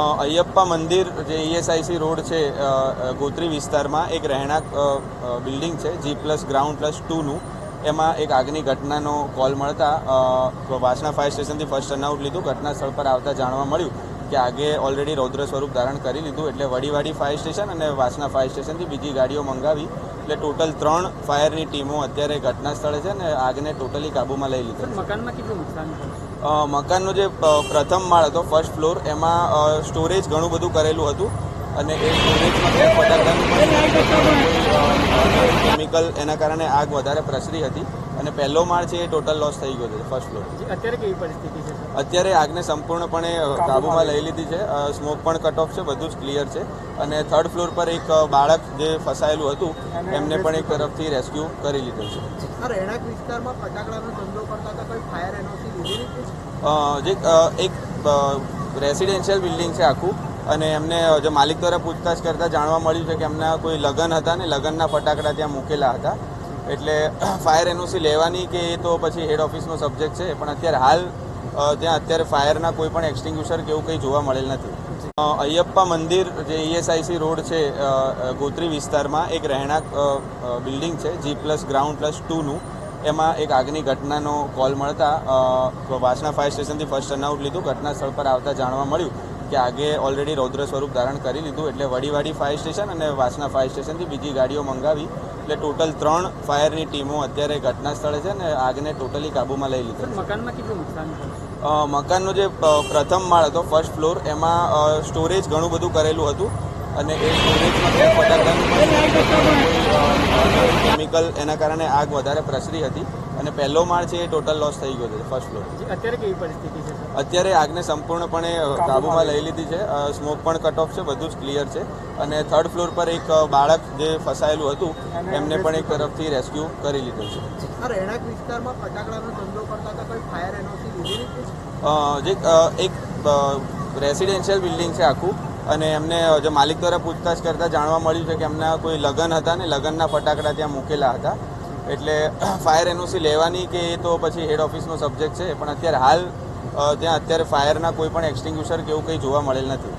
અયપ્પા મંદિર જે ESIC road છે ગોત્રી વિસ્તારમાં એક રહેણાંક બિલ્ડિંગ છે જી પ્લસ ગ્રાઉન્ડ પ્લસ ટુનું એમાં એક આગની ઘટનાનો કોલ મળતા વાસણા ફાયર સ્ટેશનથી ફર્સ્ટ ટર્નઆઉટ લીધું. ઘટના સ્થળ પર આવતા જાણવા મળ્યું કે આગે ઓલરેડી રૌદ્ર સ્વરૂપ ધારણ કરી લીધું. એટલે વડીવાડી ફાયર સ્ટેશન અને વાસણા ફાયર સ્ટેશનથી બીજી ગાડીઓ મંગાવી એટલે ટોટલ ત્રણ ફાયરની ટીમો અત્યારે ઘટના સ્થળે છે ને આગને ટોટલી કાબૂમાં લઈ લીધી મકાનમાં કેટલું નુકસાન મકાનનો જે પ્રથમ માળ હતો ફર્સ્ટ ફ્લોર એમાં સ્ટોરેજ ઘણું બધું કરેલું હતું અને એ સ્ટોરેજમાં ફટાકડાનું પણ કેમિકલ એના કારણે આગ વધારે પ્રસરી હતી અને પહેલો માળ છે એ ટોટલ લોસ થઈ ગયો છે ફર્સ્ટ ફ્લોર અત્યારે કેવી પરિસ્થિતિ છે અત્યારે આગને સંપૂર્ણપણે કાબૂમાં લઈ લીધી છે સ્મોક પણ કટ ઓફ છે બધું જ ક્લિયર છે. અને થર્ડ ફ્લોર પર એક બાળક જે ફસાયેલું હતું એમને પણ એક તરફથી રેસ્ક્યુ કરી લીધું છે. રહેણાંક વિસ્તારમાં ફટાકડાનો ધંધો કરતા કોઈ ફાયર એનઓસી લીધેલી જે એક રેસિડેન્શિયલ બિલ્ડિંગ છે આખું અને એમને જે માલિક દ્વારા પૂછતાછ કરતાં જાણવા મળ્યું છે કે એમના કોઈ લગ્ન હતા ને લગ્નના ફટાકડા ત્યાં મૂકેલા હતા. એટલે ફાયર એનઓસી લેવાની કે એ તો પછી હેડ ઓફિસનો સબ્જેક્ટ છે, પણ અત્યારે હાલ ત્યાં અત્યારે ફાયરના કોઈ પણ એક્સટિંગ્યુશર કે એવું કંઈ જોવા મળેલ નથી. અયપ્પા મંદિર જે ઈએસઆઈસી રોડ છે ગોત્રી વિસ્તારમાં એક રહેણાંક બિલ્ડિંગ છે, જી પ્લસ ગ્રાઉન્ડ પ્લસ ટુનું. એમાં એક આગની ઘટનાનો કોલ મળતા વાસણા ફાયર સ્ટેશનથી ફર્સ્ટ ટર્નઆઉટ લીધું. ઘટના સ્થળ પર આવતા જાણવા મળ્યું. કે આગે ઓલરેડી રૌદ્ર સ્વરૂપ ધારણ કરી લીધું એટલે વડીવાડી ફાયર સ્ટેશન અને વાસના ફાયર સ્ટેશનથી બીજી ગાડીઓ મંગાવી. એટલે ટોટલ ત્રણ ફાયરની ટીમો અત્યારે ઘટના સ્થળે છે અને આગને ટોટલી કાબૂમાં લઈ લીધી મકાનમાં કેટલું નુકસાન મકાનનો જે પ્રથમ માળ હતો ફર્સ્ટ ફ્લોર એમાં સ્ટોરેજ ઘણું બધું કરેલું હતું. અને એ સ્ટોરેજમાં કેમિકલ એના કારણે આગ વધારે પ્રસરી હતી અને પહેલો માળ છે એ ટોટલ લોસ થઈ ગયો છે ફર્સ્ટ ફ્લોર અત્યારે કેવી પરિસ્થિતિ છે અત્યારે આગને સંપૂર્ણપણે કાબૂમાં લઈ લીધી છે સ્મોક પણ કટ ઓફ છે બધું જ ક્લિયર છે. અને થર્ડ ફ્લોર પર એક બાળક જે ફસાયેલું હતું એમને પણ એક તરફથી રેસ્ક્યુ કરી લીધું છે. રહેણાંક વિસ્તારમાં ફટાકડાનો ધંધો કરતા હતા કોઈ ફાયર એનઓસી લીધેલી છે? જે એક રેસિડેન્શિયલ બિલ્ડિંગ છે આખું. અને એમને જે માલિક દ્વારા પૂછતાછ કરતાં જાણવા મળ્યું છે કે એમના કોઈ લગ્ન હતા ને લગ્નના ફટાકડા ત્યાં મૂકેલા હતા. એટલે ફાયર એનઓસી લેવાની કે એ તો પછી હેડ ઓફિસનો સબ્જેક્ટ છે, પણ અત્યારે હાલ ત્યાં અત્યારે ફાયરના કોઈ પણ એક્સટિંગ્યુશર કે એવું કંઈ જોવા મળેલ નથી.